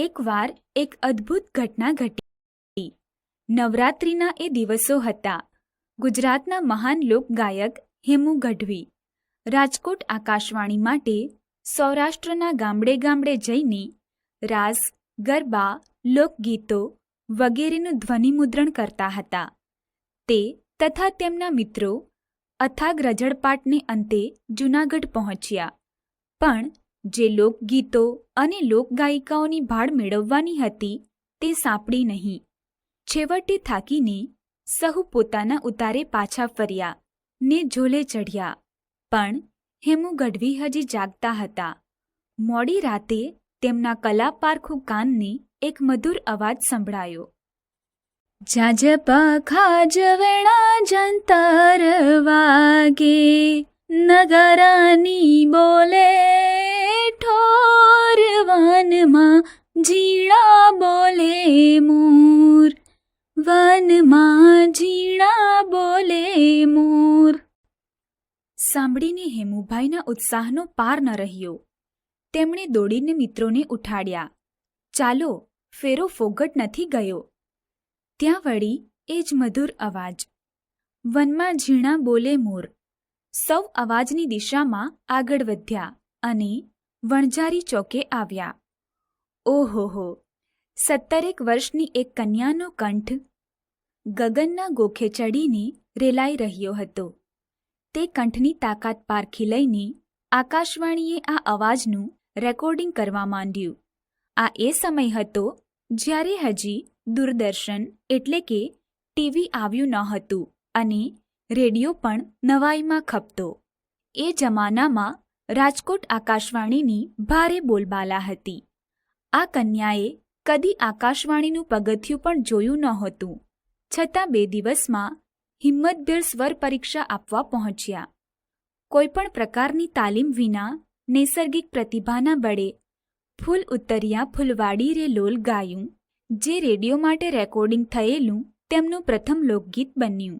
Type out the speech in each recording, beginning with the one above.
એકવાર એક અદ્ભુત ઘટના ઘટી. નવરાત્રિના એ દિવસો હતા. ગુજરાતના મહાન લોકગાયક હેમુ ગઢવી, રાજકોટ આકાશવાણી માટે સૌરાષ્ટ્રના ગામડે ગામડે જઈને રાસ, ગરબા, લોકગીતો વગેરેનું ધ્વનિમુદ્રણ કરતા હતા. તે તથા તેમના મિત્રો અથાગ રજળપાટને અંતે જૂનાગઢ પહોંચ્યા. પણ જે લોકગીતો અને લોકગાયિકાઓની ભાળ મેળવવાની હતી તે સાંપડી નહીં. છેવટે થાકીને સહુ પોતાના ઉતારે પાછા ફર્યા ને ઝોલે ચઢ્યા. પણ હેમુ ગઢવી હજી જાગતા હતા. મોડી રાતે તેમના કલા પારખું કાનને એક મધુર અવાજ સંભળાયો. જાજ પખા જવેણા જંતર વાગે, નગરાની બોલે ઠોર વનમાં ઝીણા બોલે મોર. વનમાં ઝીણા બોલે મોર. સાંભળીને હેમુભાઈના ઉત્સાહનો પાર ન રહ્યો. તેમણે દોડીને મિત્રોને ઉઠાડ્યા. ચાલો, ફેરો ફોગટ નથી ગયો. ત્યાં વળી એ જ મધુર અવાજ. વનમાં ઝીણા બોલે મોર. સૌ અવાજની દિશામાં આગળ વધ્યા અને વણઝારી ચોકે આવ્યા. ઓહોહો સત્તરેક વર્ષની એક કન્યાનો કંઠ ગગનના ગોખે ચડીને રેલાઈ રહ્યો હતો. તે કંઠની તાકાત પારખી લઈને આકાશવાણીએ આ અવાજનું રેકોર્ડિંગ કરવા માંડ્યું. આ એ સમય હતો જ્યારે હજી દૂરદર્શન એટલે કે ટીવી આવ્યું ન હતું અને રેડિયો પણ નવાઈમાં ખપતો. એ જમાનામાં રાજકોટ આકાશવાણીની ભારે બોલબાલા હતી. આ કન્યાએ કદી આકાશવાણીનું પગથિયું પણ જોયું નહોતું. છતાં બે દિવસમાં હિંમતભેર સ્વર પરીક્ષા આપવા પહોંચ્યા. કોઈપણ પ્રકારની તાલીમ વિના નૈસર્ગિક પ્રતિભાના બળે ફૂલ ઉત્તરિયા ફૂલવાડી રે લોલ ગાયું, જે રેડિયો માટે રેકોર્ડિંગ થયેલું તેમનું પ્રથમ લોકગીત બન્યું.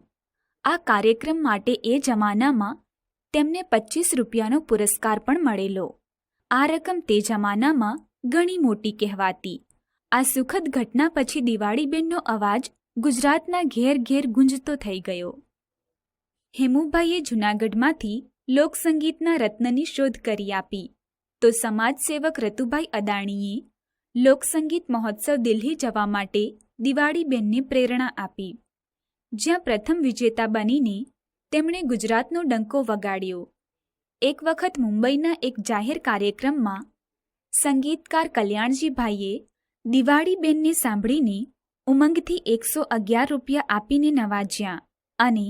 આ કાર્યક્રમ માટે એ જમાનામાં તેમને પચીસ રૂપિયાનો પુરસ્કાર પણ મળેલો. આ રકમ તે જમાનામાં ઘણી મોટી કહેવાતી. આ સુખદ ઘટના પછી દિવાળીબેનનો અવાજ ગુજરાતના ઘેર ઘેર ગુંજતો થઈ ગયો. હેમુભાઈએ જૂનાગઢમાંથી લોકસંગીતના રત્નની શોધ કરી આપી. તો સમાજસેવક રતુભાઈ અદાણીએ લોકસંગીત મહોત્સવ દિલ્હી જવા માટે દિવાળીબેનને પ્રેરણા આપી. જ્યાં પ્રથમ વિજેતા બનીને તેમણે ગુજરાતનો ડંકો વગાડ્યો. એક વખત મુંબઈના એક જાહેર કાર્યક્રમમાં સંગીતકાર કલ્યાણજીભાઈએ દિવાળીબેનને સાંભળીને ઉમંગથી એકસો અગિયાર રૂપિયા આપીને નવાજ્યા અને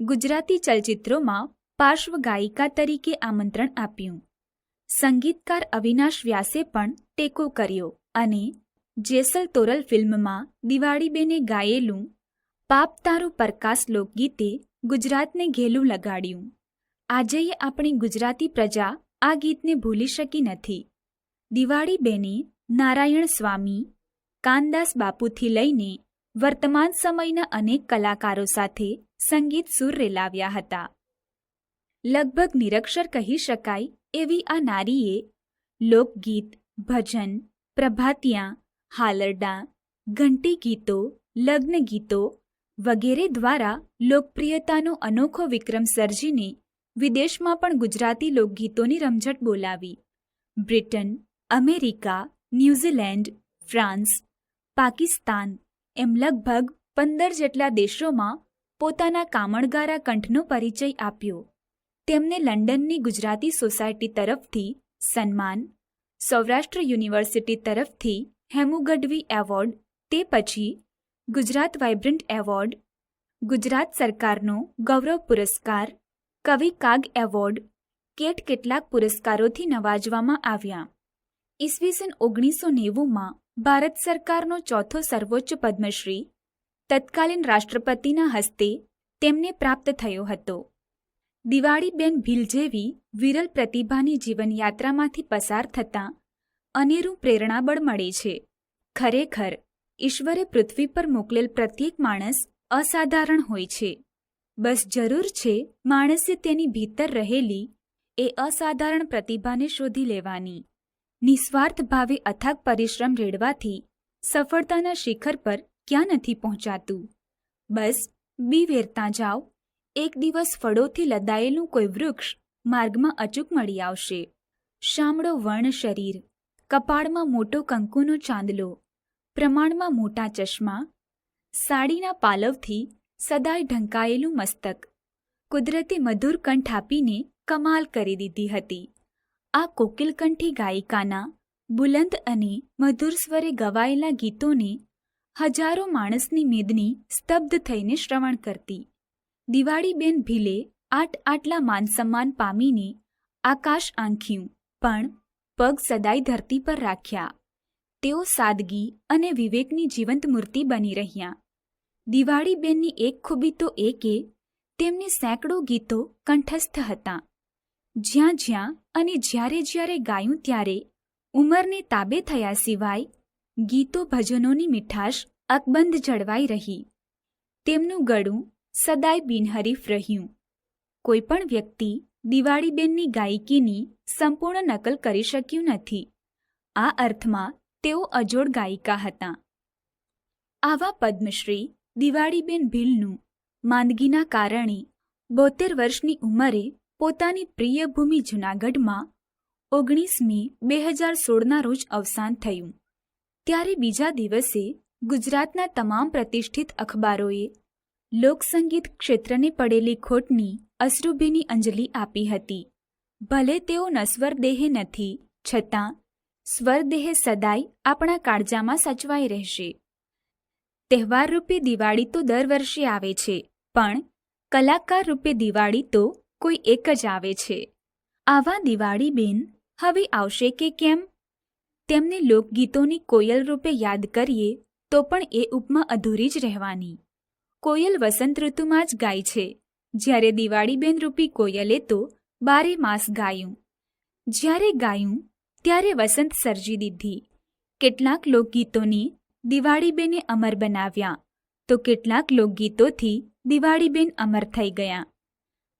ગુજરાતી ચલચિત્રોમાં પાર્શ્વ ગાયિકા તરીકે આમંત્રણ આપ્યું. સંગીતકાર અવિનાશ વ્યાસે પણ ટેકો કર્યો અને જેસલ તોરલ ફિલ્મમાં દિવાળીબેને ગાયેલું પાપ તારું પ્રકાશ લોકગીતે ગુજરાતને ઘેલું લગાડ્યું. આજેય આપણી ગુજરાતી પ્રજા આ ગીતને ભૂલી શકી નથી. દિવાળીબેને નારાયણ સ્વામી, કાનદાસ બાપુથી લઈને વર્તમાન સમયના અનેક કલાકારો સાથે સંગીત સુર રેલાવ્યા હતા. લગભગ નિરક્ષર કહી શકાય એવી આ નારીએ લોકગીત, ભજન, પ્રભાતિયા, હાલરડા, ઘંટી ગીતો, લગ્ન ગીતો વગેરે દ્વારા લોકપ્રિયતાનો અનોખો વિક્રમ સર્જીને વિદેશમાં પણ ગુજરાતી લોકગીતોની રમઝટ બોલાવી. Britain, America, New Zealand, France, Pakistan એમ લગભગ પંદર જેટલા દેશોમાં પોતાના કામણગારા કંઠનો પરિચય આપ્યો. તેમને લંડનની ગુજરાતી સોસાયટી તરફથી સન્માન, સૌરાષ્ટ્ર યુનિવર્સિટી તરફથી હેમુ ગઢવી એવોર્ડ, તે પછી ગુજરાત વાઇબ્રન્ટ એવોર્ડ, ગુજરાત સરકારનો ગૌરવ પુરસ્કાર, કવિ કાગ એવોર્ડ, કેટ કેટલાક પુરસ્કારોથી નવાજવામાં આવ્યા. ઈસવીસન ઓગણીસો નેવુંમાં ભારત સરકારનો ચોથો સર્વોચ્ચ પદ્મશ્રી, તત્કાલીન રાષ્ટ્રપતિના હસ્તે તેમને પ્રાપ્ત થયો હતો. દિવાળીબેન ભીલ જેવી વિરલ પ્રતિભાની જીવનયાત્રામાંથી પસાર થતાં અનેરું પ્રેરણાબળ મળે છે. ખરેખર ઈશ્વરે પૃથ્વી પર મોકલેલ પ્રત્યેક માણસ અસાધારણ હોય છે. બસ જરૂર છે માણસે તેની ભીતર રહેલી એ અસાધારણ પ્રતિભાને શોધી લેવાની. નિસ્વાર્થ ભાવે અથાગ પરિશ્રમ રેડવાથી સફળતાના શિખર પર ક્યાં નથી પહોંચાતું. બસ બી વેરતા જાઓ એક દિવસ ફળોથી લદાયેલું કોઈ વૃક્ષ માર્ગમાં અચૂક મળી આવશે. શામળો વર્ણ શરીર, કપાળમાં મોટો કંકુનો ચાંદલો પ્રમાણમાં મોટા ચશ્મા, સાડીના પાલવથી સદાય ઢંકાયેલું મસ્તક, કુદરતે મધુર કંઠ આપીને કમાલ કરી દીધી હતી. આ કોકિલકંઠી ગાયિકાના બુલંદ અને મધુર સ્વરે ગવાયેલા ગીતોને હજારો માણસની મેદની સ્તબ્ધ થઈને શ્રવણ કરતી. દિવાળીબેન ભીલે આટ આટલા માનસન્માન પામીને આકાશ આંખ્યું, પણ પગ સદાય ધરતી પર રાખ્યા. તેઓ સાદગી અને વિવેકની જીવંત મૂર્તિ બની રહ્યા. દિવાળીબેનની એક ખૂબી તો એ કે, તેમની સેંકડો ગીતો કંઠસ્થ હતા. જ્યાં જ્યાં અને જ્યારે જ્યારે ગાયું ત્યારે ઉંમરને તાબે થયા સિવાય ગીતો ભજનોની મીઠાશ અકબંધ જળવાઈ રહી. તેમનું ગળું સદાય બિનહરીફ રહ્યું. કોઈ પણ વ્યક્તિ દિવાળીબેનની ગાયકીની સંપૂર્ણ નકલ કરી શક્યું નથી. આ અર્થમાં તેઓ અજોડ ગાયિકા હતા. આવા પદ્મશ્રી દિવાળીબેન ભીલનું માંદગીના કારણે બોતેર વર્ષની ઉંમરે પોતાની પ્રિય ભૂમિ જૂનાગઢમાં ઓગણીસ મે બે હજાર સોળના રોજ અવસાન થયું. ત્યારે બીજા દિવસે ગુજરાતના તમામ પ્રતિષ્ઠિત અખબારોએ લોકસંગીત ક્ષેત્રને પડેલી ખોટની અશ્રુભીની અંજલિ આપી હતી. ભલે તેઓ નસ્વર દેહે નથી, છતાં સ્વરદેહે સદાય આપણા કાળજામાં સચવાઈ રહેશે. તહેવાર રૂપે દિવાળી તો દર વર્ષે આવે છે, પણ કલાકાર રૂપે દિવાળી તો કોઈ એક જ આવે છે. આવા દિવાળીબેન હવે આવશે કે કેમ? તેમને લોકગીતોની કોયલ રૂપે યાદ કરીએ, તો પણ એ ઉપમા અધૂરી જ રહેવાની. કોયલ વસંત ઋતુમાં જ ગાય છે. જ્યારે દિવાળીબેન રૂપી કોયલે તો બારે માસ ગાયું. જ્યારે ગાયું ત્યારે વસંત સર્જી દીધી. કેટલાક લોકગીતોની દિવાળીબેને અમર બનાવ્યા. તો કેટલાક લોકગીતોથી દિવાળીબેન અમર થઈ ગયા.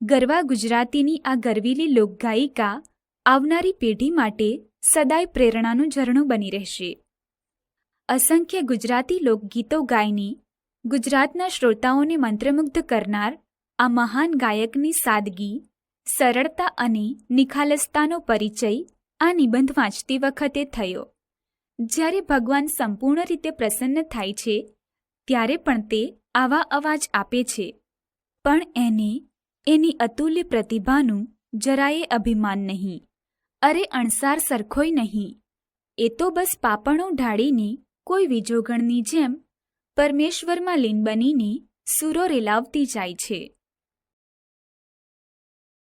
ગરવા ગુજરાતીની આ ગરવીલી લોકગાયિકા આવનારી પેઢી માટે સદાય પ્રેરણાનું ઝરણું બની રહેશે. અસંખ્ય ગુજરાતી લોકગીતો ગાયની, ગુજરાતના શ્રોતાઓને મંત્રમુગ્ધ કરનાર આ મહાન ગાયકની સાદગી, સરળતા અને નિખાલસતાનો પરિચય આ નિબંધ વાંચતી વખતે થયો. જ્યારે ભગવાન સંપૂર્ણ રીતે પ્રસન્ન થાય છે, ત્યારે પણ તે આવા અવાજ આપે છે. પણ એને, એની અતુલ્ય પ્રતિભાનું જરાયે અભિમાન નહીં. અરે અણસાર સરખોય નહીં. એ તો બસ પાપણો ઢાળીને કોઈ વિજોગણની જેમ પરમેશ્વરમાં લીન બનીને સૂરો રેલાવતી જાય છે.